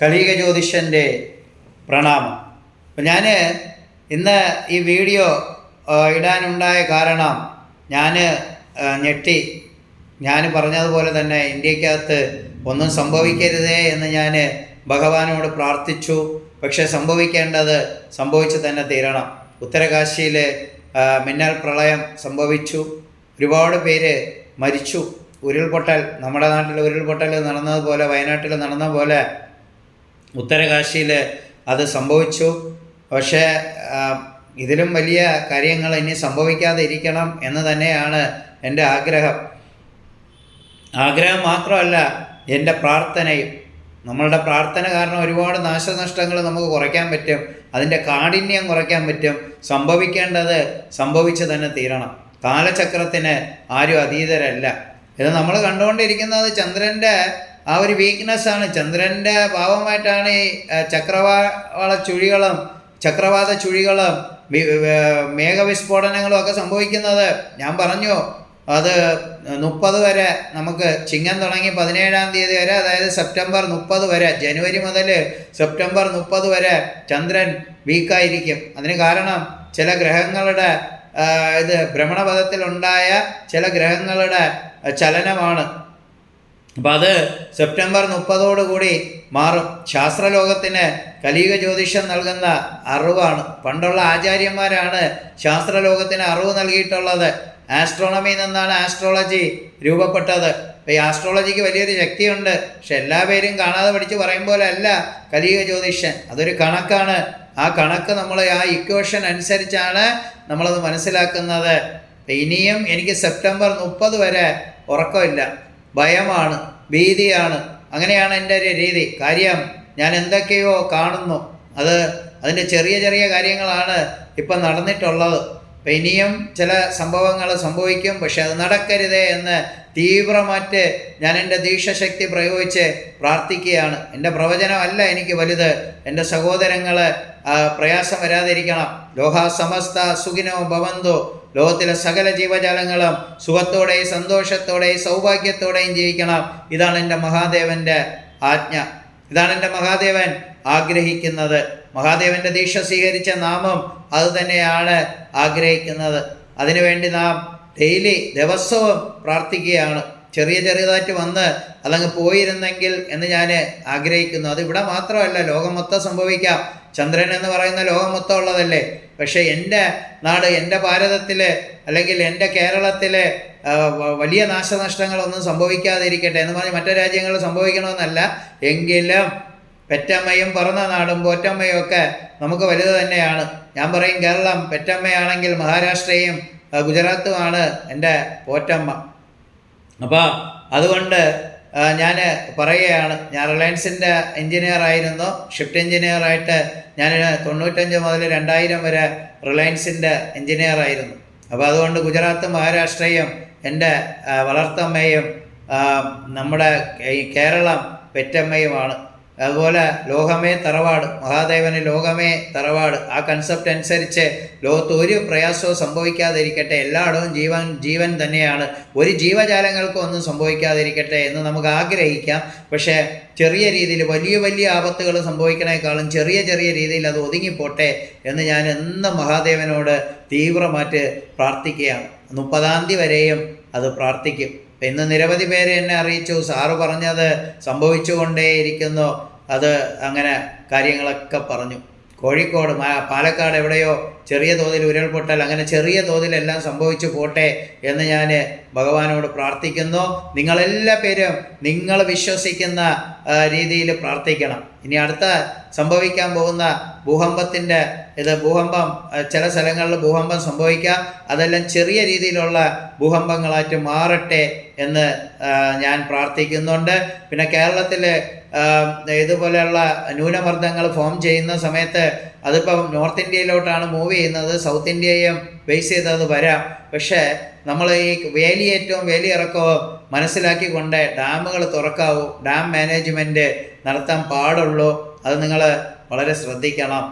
കലിക ജ്യോതിഷന്റെ പ്രണാമം. അപ്പം ഞാൻ ഇന്ന് ഈ വീഡിയോ ഇടാനുണ്ടായ കാരണം ഞാൻ ഞെട്ടി. ഞാൻ പറഞ്ഞതുപോലെ തന്നെ ഇന്ത്യക്കകത്ത് ഒന്നും സംഭവിക്കരുതേ എന്ന് ഞാൻ ഭഗവാനോട് പ്രാർത്ഥിച്ചു. പക്ഷെ സംഭവിക്കേണ്ടത് സംഭവിച്ചു തന്നെ തീരണം. ഉത്തരകാശിയിൽ മിന്നൽ പ്രളയം സംഭവിച്ചു. ഒരുപാട് പേര് മരിച്ചു. ഉരുൾപൊട്ടൽ നമ്മുടെ നാട്ടിൽ ഉരുൾപൊട്ടൽ നടന്നതുപോലെ വയനാട്ടിൽ നടന്ന പോലെ ഉത്തരകാശിയിൽ അത് സംഭവിച്ചു. പക്ഷേ ഇതിലും വലിയ കാര്യങ്ങൾ ഇനി സംഭവിക്കാതെ ഇരിക്കണം എന്ന് തന്നെയാണ് എന്റെ ആഗ്രഹം. ആഗ്രഹം മാത്രമല്ല എന്റെ പ്രാർത്ഥനയും. നമ്മളുടെ പ്രാർത്ഥന കാരണം ഒരുപാട് നാശനഷ്ടങ്ങൾ നമുക്ക് കുറയ്ക്കാൻ പറ്റും. അതിന്റെ കാഠിന്യം കുറയ്ക്കാൻ പറ്റും. സംഭവിക്കേണ്ടത് സംഭവിച്ച് തന്നെ തീരണം. കാലചക്രത്തിന് ആരും അതീതരല്ല. ഇത് നമ്മൾ കണ്ടുകൊണ്ടിരിക്കുന്നത് ചന്ദ്രന്റെ ആ ഒരു വീക്ക്നെസ്സാണ് ചന്ദ്രന്റെ ഭാവമായിട്ടാണ് ഈ ചക്രവാള ചുഴികളും ചക്രവാത ചുഴികളും മേഘവിസ്ഫോടനങ്ങളും ഒക്കെ സംഭവിക്കുന്നത്. ഞാൻ പറഞ്ഞു അത് മുപ്പത് വരെ നമുക്ക് ചിങ്ങം തുടങ്ങി പതിനേഴാം തീയതി വരെ അതായത് സെപ്റ്റംബർ മുപ്പത് വരെ ജനുവരി മുതൽ സെപ്റ്റംബർ മുപ്പത് വരെ ചന്ദ്രൻ വീക്കായിരിക്കും അതിന് കാരണം ചില ഗ്രഹങ്ങളുടെ ഇത് ഭ്രമണപഥത്തിലുണ്ടായ ചില ഗ്രഹങ്ങളുടെ ചലനമാണ്. അപ്പം അത് സെപ്റ്റംബർ മുപ്പതോടുകൂടി മാറും. ശാസ്ത്രലോകത്തിന് കലിയുഗ ജ്യോതിഷം നൽകുന്ന അറിവാണ്. പണ്ടുള്ള ആചാര്യന്മാരാണ് ശാസ്ത്രലോകത്തിന് അറിവ് നൽകിയിട്ടുള്ളത്. ആസ്ട്രോണമി നിന്നാണ് ആസ്ട്രോളജി രൂപപ്പെട്ടത്. അപ്പം ഈ ആസ്ട്രോളജിക്ക് വലിയൊരു ശക്തിയുണ്ട്. പക്ഷെ എല്ലാ പേരും കാണാതെ പഠിച്ച് പറയും പോലെ അല്ല കലിയുഗ ജ്യോതിഷൻ അതൊരു കണക്കാണ്. ആ കണക്ക് നമ്മൾ ആ ഇക്വേഷൻ അനുസരിച്ചാണ് നമ്മളത് മനസ്സിലാക്കുന്നത്. ഇനിയും എനിക്ക് സെപ്റ്റംബർ മുപ്പത് വരെ ഉറക്കമില്ല. ഭയമാണ് ഭീതിയാണ്. അങ്ങനെയാണ് എന്റെ ഒരു രീതി. കാര്യം ഞാൻ എന്തൊക്കെയോ കാണുന്നു. അത് അതിന്റെ ചെറിയ ചെറിയ കാര്യങ്ങളാണ് ഇപ്പം നടന്നിട്ടുള്ളത്. അപ്പം ഇനിയും ചില സംഭവങ്ങൾ സംഭവിക്കും. പക്ഷെ അത് നടക്കരുതേ എന്ന് തീവ്രമായിട്ട് ഞാൻ എന്റെ ദീക്ഷശക്തി പ്രയോഗിച്ച് പ്രാർത്ഥിക്കുകയാണ്. എന്റെ പ്രവചനമല്ല എനിക്ക് വലുത്. എന്റെ സഹോദരങ്ങൾ പ്രയാസം വരാതിരിക്കണം. ലോഹാ സമസ്ത സുഖിനോ ഭവന്തു. ലോകത്തിലെ സകല ജീവജാലങ്ങളും സുഖത്തോടെയും സന്തോഷത്തോടെയും സൗഭാഗ്യത്തോടെയും ജീവിക്കണം. ഇതാണ് എന്റെ മഹാദേവന്റെ ആജ്ഞ. ഇതാണ് എന്റെ മഹാദേവൻ ആഗ്രഹിക്കുന്നത്. മഹാദേവന്റെ ദീക്ഷ സ്വീകരിച്ച നാമം അതുതന്നെയാണ് ആഗ്രഹിക്കുന്നത്. അതിനുവേണ്ടി നാം ഡെയിലി ദിവസവും പ്രാർത്ഥിക്കുകയാണ്. ചെറിയ ചെറിയതായിട്ട് വന്ന് അതങ്ങ് പോയിരുന്നെങ്കിൽ എന്ന് ഞാൻ ആഗ്രഹിക്കുന്നു. അത് ഇവിടെ മാത്രമല്ല ലോകം മൊത്തം സംഭവിക്കാം. ചന്ദ്രൻ എന്ന് പറയുന്ന ലോകം മൊത്തം ഉള്ളതല്ലേ? പക്ഷേ എന്റെ നാട് എന്റെ ഭാരതത്തിൽ അല്ലെങ്കിൽ എന്റെ കേരളത്തിലെ വലിയ നാശനഷ്ടങ്ങളൊന്നും സംഭവിക്കാതിരിക്കട്ടെ എന്ന് പറഞ്ഞ് മറ്റു രാജ്യങ്ങളിൽ സംഭവിക്കണമെന്നല്ല. എങ്കിലും പെറ്റമ്മയും പറന്ന നാടും പോറ്റമ്മയും ഒക്കെ നമുക്ക് വലുത് തന്നെയാണ്. ഞാൻ പറയും കേരളം പെറ്റമ്മയാണെങ്കിൽ മഹാരാഷ്ട്രയും ഗുജറാത്തുമാണ് എന്റെ പോറ്റമ്മ. അപ്പോൾ അതുകൊണ്ട് ഞാൻ പറയുകയാണ് ഞാൻ റിലയൻസിന്റെ എഞ്ചിനീയർ ആയിരുന്നു. ഷിഫ്റ്റ് എൻജിനീയറായിട്ട് ഞാൻ തൊണ്ണൂറ്റഞ്ച് മുതൽ രണ്ടായിരം വരെ റിലയൻസിന്റെ എഞ്ചിനീയർ ആയിരുന്നു. അപ്പോൾ അതുകൊണ്ട് ഗുജറാത്തും മഹാരാഷ്ട്രയും എന്റെ വളർത്തമ്മയും നമ്മുടെ കേരളം പെറ്റമ്മയുമാണ്. അതുപോലെ ലോകമേ തറവാട് മഹാദേവന് ലോകമേ തറവാട് ആ കൺസെപ്റ്റ് അനുസരിച്ച് ലോകത്ത് ഒരു പ്രയാസവും സംഭവിക്കാതിരിക്കട്ടെ എല്ലായിടവും ജീവൻ ജീവൻ തന്നെയാണ്. ഒരു ജീവജാലങ്ങൾക്കും ഒന്നും സംഭവിക്കാതിരിക്കട്ടെ എന്ന് നമുക്ക് ആഗ്രഹിക്കാം. പക്ഷേ ചെറിയ രീതിയിൽ വലിയ വലിയ ആപത്തുകൾ സംഭവിക്കണേക്കാളും ചെറിയ ചെറിയ രീതിയിൽ അത് ഒതുങ്ങിപ്പോട്ടെ എന്ന് ഞാൻ എന്നും മഹാദേവനോട് തീവ്രമായിട്ട് പ്രാർത്ഥിക്കുകയാണ്. മുപ്പതാം തീയതി വരെയും അത് പ്രാർത്ഥിക്കും. ഇപ്പം ഇന്ന് നിരവധി പേരെ എന്നെ അറിയിച്ചു. സാറ് പറഞ്ഞത് സംഭവിച്ചുകൊണ്ടേയിരിക്കുന്നു. അത് അങ്ങനെ കാര്യങ്ങളൊക്കെ പറഞ്ഞു. കോഴിക്കോട് പാലക്കാട് എവിടെയോ ചെറിയ തോതിൽ ഉരുൾപൊട്ടൽ അങ്ങനെ ചെറിയ തോതിലെല്ലാം സംഭവിച്ചു പോട്ടെ എന്ന് ഞാൻ ഭഗവാനോട് പ്രാർത്ഥിക്കുന്നു. നിങ്ങളെല്ലാ പേരും നിങ്ങൾ വിശ്വസിക്കുന്ന രീതിയിൽ പ്രാർത്ഥിക്കണം. ഇനി അടുത്ത സംഭവിക്കാൻ പോകുന്ന ഭൂകമ്പത്തിന്റെ ഇത് ഭൂകമ്പം ചില സ്ഥലങ്ങളിൽ ഭൂകമ്പം സംഭവിക്കാം. അതെല്ലാം ചെറിയ രീതിയിലുള്ള ഭൂകമ്പങ്ങളായിട്ട് മാറട്ടെ എന്ന് ഞാൻ പ്രാർത്ഥിക്കുന്നുണ്ട്. പിന്നെ കേരളത്തിൽ ഇതുപോലെയുള്ള ന്യൂനമർദ്ദങ്ങൾ ഫോം ചെയ്യുന്ന സമയത്ത് അതിപ്പം നോർത്ത് ഇന്ത്യയിലോട്ടാണ് മൂവ് ചെയ്യുന്നത്. സൗത്ത് ഇന്ത്യയും ബേസ് ചെയ്തത് വരാം. പക്ഷേ നമ്മൾ ഈ വേലിയേറ്റവും വേലിയിറക്കവും മനസ്സിലാക്കിക്കൊണ്ട് ഡാമുകൾ തുറക്കാവൂ ഡാം മാനേജ്മെന്റ് നടത്താൻ പാടുള്ളൂ. അത് നിങ്ങൾ വളരെ ശ്രദ്ധിക്കണം.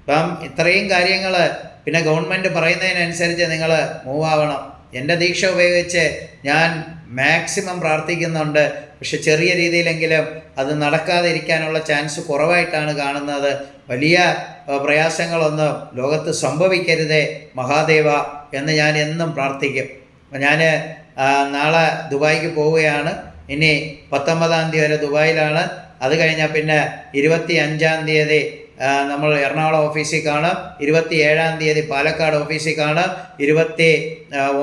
അപ്പം ഇത്രയും കാര്യങ്ങൾ പിന്നെ ഗവൺമെന്റ് പറയുന്നതിനനുസരിച്ച് നിങ്ങൾ മൂവ് ആവണം. എന്റെ ദീക്ഷ ഉപയോഗിച്ച് ഞാൻ മാക്സിമം പ്രാർത്ഥിക്കുന്നുണ്ട്. പക്ഷെ ചെറിയ രീതിയിലെങ്കിലും അത് നടക്കാതിരിക്കാനുള്ള ചാൻസ് കുറവായിട്ടാണ് കാണുന്നത്. വലിയ പ്രയാസങ്ങളൊന്നും ലോകത്ത് സംഭവിക്കരുതേ മഹാദേവ എന്ന് ഞാൻ എന്നും പ്രാർത്ഥിക്കും. ഞാൻ നാളെ ദുബായിക്ക് പോവുകയാണ്. ഇനി പത്തൊമ്പതാം തീയതി വരെ ദുബായിലാണ്. അത് കഴിഞ്ഞാൽ പിന്നെ ഇരുപത്തി അഞ്ചാം തീയതി നമ്മൾ എറണാകുളം ഓഫീസിൽ കാണും. ഇരുപത്തി ഏഴാം തീയതി പാലക്കാട് ഓഫീസിൽ കാണും. ഇരുപത്തി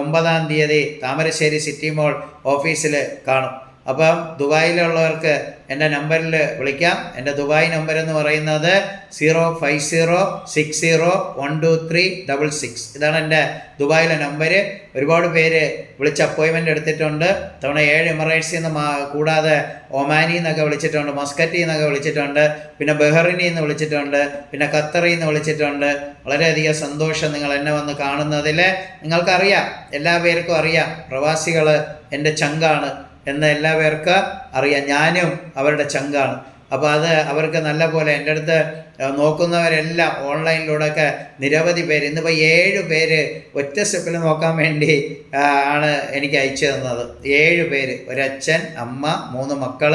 ഒമ്പതാം തീയതി താമരശ്ശേരി സിറ്റി മോൾ ഓഫീസിൽ കാണും. അപ്പം ദുബായിലുള്ളവർക്ക് എന്റെ നമ്പറിൽ വിളിക്കാം. എന്റെ ദുബായ് നമ്പർ എന്ന് പറയുന്നത് zero five zero six zero one two three double six. ഇതാണ് എന്റെ ദുബായിലെ നമ്പർ ഒരുപാട് പേര് വിളിച്ച് അപ്പോയിൻമെന്റ് എടുത്തിട്ടുണ്ട്. തവണ ഏഴ് എമിറേറ്റ്സിൽ നിന്ന് കൂടാതെ ഒമാനിൽ നിന്നൊക്കെ വിളിച്ചിട്ടുണ്ട് മസ്കറ്റിൽ നിന്നൊക്കെ വിളിച്ചിട്ടുണ്ട് പിന്നെ ബഹ്റിനിൽ നിന്ന് വിളിച്ചിട്ടുണ്ട് പിന്നെ ഖത്തറിൽ നിന്ന് വിളിച്ചിട്ടുണ്ട്. വളരെയധികം സന്തോഷം നിങ്ങൾ എന്നെ വന്ന് കാണുന്നതിൽ. നിങ്ങൾക്കറിയാം എല്ലാ പേർക്കും അറിയാം പ്രവാസികൾ എന്റെ ചങ്കാണ്. എന്ന് പേർക്ക് അറിയാം. ഞാനും അവരുടെ ചങ്കാണ്. അപ്പോൾ അത് അവർക്ക് നല്ല പോലെ എന്റെ അടുത്ത് നോക്കുന്നവരെല്ലാം ഓൺലൈനിലൂടെയൊക്കെ നിരവധി പേര് ഇന്നിപ്പോൾ ഏഴ് പേര് ഒറ്റ സ്റ്റെപ്പിൽ നോക്കാൻ വേണ്ടി ആണ് എനിക്ക് അയച്ചു തന്നത്. ഏഴ് പേര്. ഒരച്ഛൻ അമ്മ മൂന്ന് മക്കൾ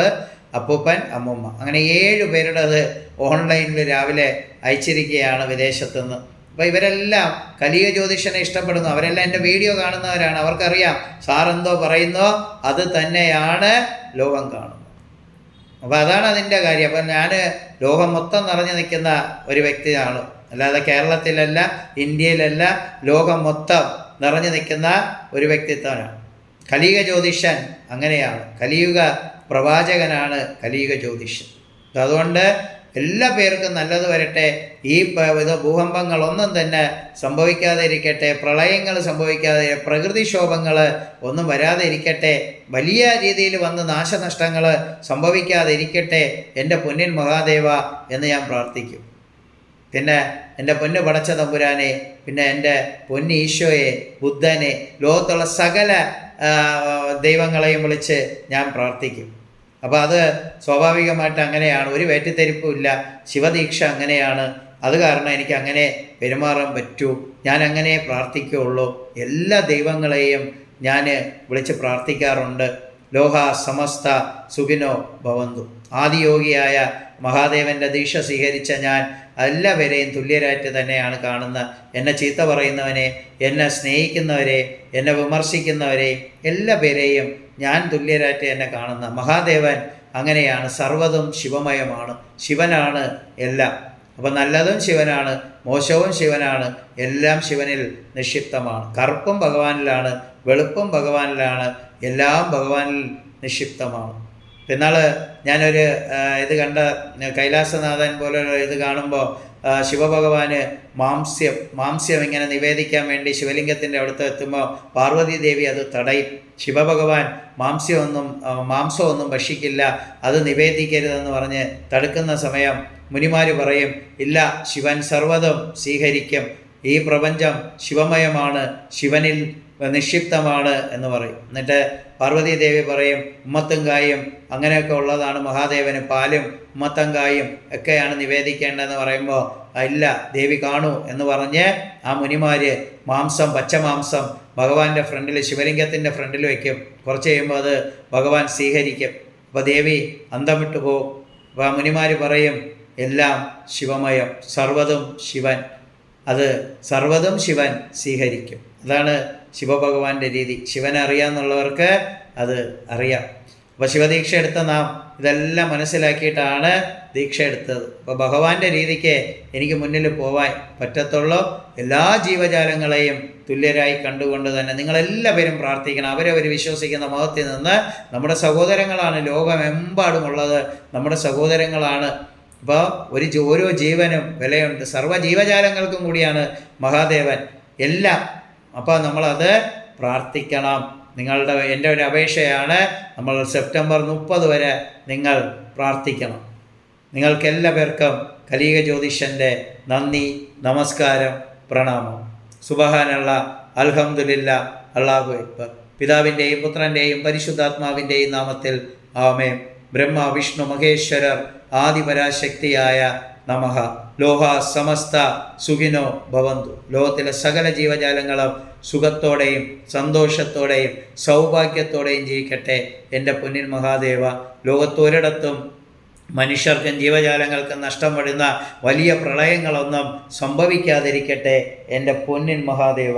അപ്പൂപ്പൻ അമ്മൂമ്മ. അങ്ങനെ ഏഴ് പേരുടെ അത് ഓൺലൈനിൽ രാവിലെ അയച്ചിരിക്കുകയാണ് വിദേശത്തുനിന്ന്. അപ്പോൾ ഇവരെല്ലാം കലിക ജ്യോതിഷനെ ഇഷ്ടപ്പെടുന്നു. അവരെല്ലാം എന്റെ വീഡിയോ കാണുന്നവരാണ്. അവർക്കറിയാം സാറെന്തോ പറയുന്നോ. അത് തന്നെയാണ് ലോകം കാണുന്നത്. അപ്പോൾ അതാണ് അതിന്റെ കാര്യം. അപ്പം ഞാൻ ലോകം മൊത്തം നിറഞ്ഞു നിൽക്കുന്ന ഒരു വ്യക്തിയാണ്. അല്ലാതെ കേരളത്തിലല്ല ഇന്ത്യയിലല്ല ലോകം മൊത്തം നിറഞ്ഞു നിൽക്കുന്ന ഒരു വ്യക്തിത്വമാണ്. കലിയുഗ ജ്യോതിഷൻ അങ്ങനെയാണ്. കലിയുഗ പ്രവാചകനാണ് കലിയുഗ ജ്യോതിഷൻ. അതുകൊണ്ട് എല്ലാ പേർക്കും നല്ലത് വരട്ടെ. ഈ ഇത് ഭൂകമ്പങ്ങളൊന്നും തന്നെ സംഭവിക്കാതെ ഇരിക്കട്ടെ. പ്രളയങ്ങൾ സംഭവിക്കാതെ പ്രകൃതിക്ഷോഭങ്ങൾ ഒന്നും വരാതെ ഇരിക്കട്ടെ. വലിയ രീതിയിൽ വന്ന് നാശനഷ്ടങ്ങൾ സംഭവിക്കാതെ ഇരിക്കട്ടെ. എന്റെ പൊന്നിൻ മഹാദേവ എന്ന് ഞാൻ പ്രാർത്ഥിക്കും. പിന്നെ എന്റെ പൊന്ന് പടച്ച തമ്പുരാനെ പിന്നെ എന്റെ പൊന്ന് ഈശോയെ ബുദ്ധനെ ലോകത്തുള്ള സകല ദൈവങ്ങളെയും വിളിച്ച് ഞാൻ പ്രാർത്ഥിക്കും. അപ്പോൾ അത് സ്വാഭാവികമായിട്ട് അങ്ങനെയാണ്. ഒരു വേറ്റിത്തെരിപ്പും ഇല്ല. ശിവദീക്ഷ അങ്ങനെയാണ്. അത് കാരണം എനിക്ക് അങ്ങനെ പെരുമാറാൻ പറ്റൂ. ഞാൻ അങ്ങനെ പ്രാർത്ഥിക്കുകയുള്ളൂ. എല്ലാ ദൈവങ്ങളെയും ഞാൻ വിളിച്ച് പ്രാർത്ഥിക്കാറുണ്ട്. ലോഹ സമസ്ത സുഖിനോ ഭവന്തു. ആദിയോഗിയായ മഹാദേവന്റെ ദീക്ഷ സ്വീകരിച്ച ഞാൻ എല്ലാവരെയും തുല്യരായിട്ട് തന്നെയാണ് കാണുന്ന. എന്നെ ചീത്ത പറയുന്നവനെ എന്നെ സ്നേഹിക്കുന്നവരെ എന്നെ വിമർശിക്കുന്നവരെ എല്ലാ പേരെയും ഞാൻ തുല്യരായിട്ട് എന്നെ കാണുന്ന മഹാദേവൻ അങ്ങനെയാണ് സർവതും ശിവമയമാണ് ശിവനാണ് എല്ലാം. അപ്പോൾ നല്ലതും ശിവനാണ് മോശവും ശിവനാണ് എല്ലാം ശിവനിൽ നിക്ഷിപ്തമാണ്. കറുപ്പും ഭഗവാനിലാണ് വെളുപ്പും ഭഗവാനിലാണ് എല്ലാം ഭഗവാനിൽ നിക്ഷിപ്തമാണ്. എന്നാൽ ഞാനൊരു ഇത് കണ്ട കൈലാസനാഥൻ പോലൊരു ഇത് കാണുമ്പോൾ ശിവഭഗവാന് മാംസ്യം മാംസ്യം ഇങ്ങനെ നിവേദിക്കാൻ വേണ്ടി ശിവലിംഗത്തിന്റെ അടുത്ത് എത്തുമ്പോൾ പാർവതി ദേവി അത് തടയും. ശിവഭഗവാൻ മാംസ്യമൊന്നും മാംസമൊന്നും ഭക്ഷിക്കില്ല അത് നിവേദിക്കരുതെന്ന് പറഞ്ഞ് തടുക്കുന്ന സമയം മുനിമാർ പറയും ഇല്ല ശിവൻ സർവതും സ്വീകരിക്കും. ഈ പ്രപഞ്ചം ശിവമയമാണ്. ശിവനിൽ നിക്ഷിപ്തമാണ് എന്ന് പറയും. എന്നിട്ട് പാർവതി ദേവി പറയും ഉമ്മത്തുങ്കായും അങ്ങനെയൊക്കെ ഉള്ളതാണ് മഹാദേവന് പാലും ഉമ്മത്തങ്കായും ഒക്കെയാണ് നിവേദിക്കേണ്ടതെന്ന് പറയുമ്പോൾ ഇല്ല ദേവി കാണൂ എന്ന് പറഞ്ഞ് ആ മുനിമാർ മാംസം പച്ചമാംസം ഭഗവാന്റെ ഫ്രണ്ടിൽ ശിവലിംഗത്തിന്റെ ഫ്രണ്ടിൽ വയ്ക്കും കുറച്ച് കഴിയുമ്പോൾ അത് ഭഗവാൻ സ്വീകരിക്കും. അപ്പോൾ ദേവി അന്തം വിട്ടു പോകും അപ്പോൾ ആ മുനിമാർ പറയും എല്ലാം ശിവമയം സർവതും ശിവൻ. അത് സർവതും ശിവൻ സ്വീകരിക്കും. അതാണ് ശിവഭഗവാന്റെ രീതി. ശിവനെ അറിയാന്നുള്ളവർക്ക് അത് അറിയാം. അപ്പോൾ ശിവദീക്ഷ എടുത്ത നാം ഇതെല്ലാം മനസ്സിലാക്കിയിട്ടാണ് ദീക്ഷ എടുത്തത്. അപ്പോൾ ഭഗവാന്റെ രീതിക്ക് എനിക്ക് മുന്നിൽ പോവാൻ പറ്റത്തുള്ളൂ. എല്ലാ ജീവജാലങ്ങളെയും തുല്യരായി കണ്ടുകൊണ്ട് തന്നെ നിങ്ങളെല്ലാവരും പ്രാർത്ഥിക്കണം. അവരവർ വിശ്വസിക്കുന്ന മതത്തിൽ നിന്ന് നമ്മുടെ സഹോദരങ്ങളാണ് ലോകമെമ്പാടുമുള്ളത്. നമ്മുടെ സഹോദരങ്ങളാണ് അപ്പോൾ ഒരു ഓരോ ജീവനും വിലയുണ്ട്. സർവ ജീവജാലങ്ങൾക്കും കൂടിയാണ് മഹാദേവൻ എല്ലാം. അപ്പോൾ നമ്മളത് പ്രാർത്ഥിക്കണം. നിങ്ങളുടെ എന്റെ ഒരു അപേക്ഷയാണ് നമ്മൾ സെപ്റ്റംബർ മുപ്പത് വരെ നിങ്ങൾ പ്രാർത്ഥിക്കണം. നിങ്ങൾക്ക് എല്ലാ പേർക്കും കലീക ജ്യോതിഷന്റെ നന്ദി നമസ്കാരം പ്രണാമം. സുബഹാനുള്ള അൽഹമുല്ല അള്ളാഹു അക്ബർ. പിതാവിന്റെയും പുത്രന്റെയും പരിശുദ്ധാത്മാവിന്റെയും നാമത്തിൽ ആമേം ബ്രഹ്മ വിഷ്ണു മഹേശ്വരർ ആദിപരാശക്തിയായ നമഹ ലോഹ സമസ്ത സുഖിനോ ഭവന്തു. ലോകത്തിലെ സകല ജീവജാലങ്ങളും സുഖത്തോടെയും സന്തോഷത്തോടെയും സൗഭാഗ്യത്തോടെയും ജീവിക്കട്ടെ എന്റെ പൊന്നിൻ മഹാദേവ. ലോകത്തൊരിടത്തും മനുഷ്യർക്കും ജീവജാലങ്ങൾക്കും നഷ്ടം വരുന്ന വലിയ പ്രളയങ്ങളൊന്നും സംഭവിക്കാതിരിക്കട്ടെ എന്റെ പൊന്നിൻ മഹാദേവ.